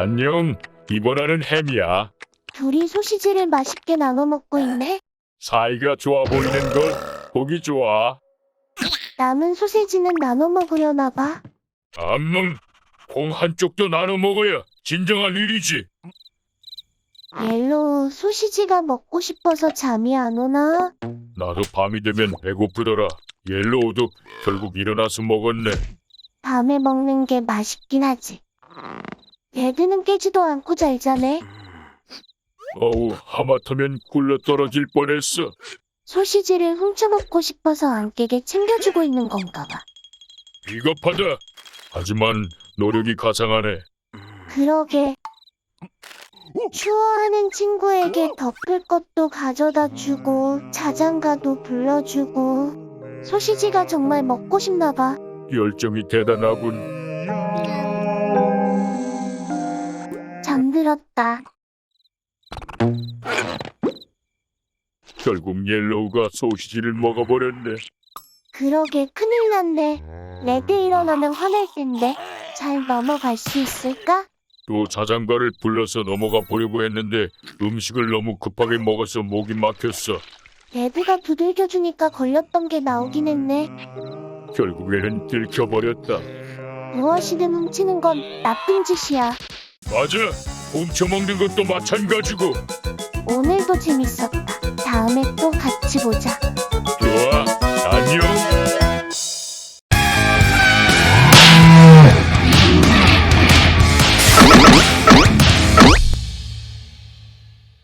안녕. 이번에는 햄이야. 둘이 소시지를 맛있게 나눠 먹고 있네. 사이가 좋아 보이는 걸 보기 좋아. 남은 소시지는 나눠 먹으려나 봐. 암놈, 콩 한쪽도 나눠 먹어야 진정한 일이지. 옐로우 소시지가 먹고 싶어서 잠이 안 오나? 나도 밤이 되면 배고프더라. 옐로우도 결국 일어나서 먹었네. 밤에 먹는 게 맛있긴 하지. 레드는 깨지도 않고 잘 자네. 어우, 하마터면 굴러 떨어질 뻔했어. 소시지를 훔쳐 먹고 싶어서 안 깨게 챙겨주고 있는 건가 봐. 비겁하다. 하지만 노력이 가상하네. 그러게. 추워하는 친구에게 덮을 것도 가져다 주고 자장가도 불러주고 소시지가 정말 먹고 싶나 봐. 열정이 대단하군. 잠들었다. 결국 옐로우가 소시지를 먹어버렸네. 그러게 큰일 났네. 레드 일어나면 화낼 텐데 잘 넘어갈 수 있을까? 또 자장가를 불러서 넘어가 보려고 했는데 음식을 너무 급하게 먹어서 목이 막혔어. 레드가 두들겨 주니까 걸렸던 게 나오긴 했네. 결국에는 들켜버렸다. 무엇이든 훔치는 건 나쁜 짓이야. 맞아. 훔쳐먹는 것도 마찬가지고. 오늘도 재밌었다. 다음에 또 같이 보자.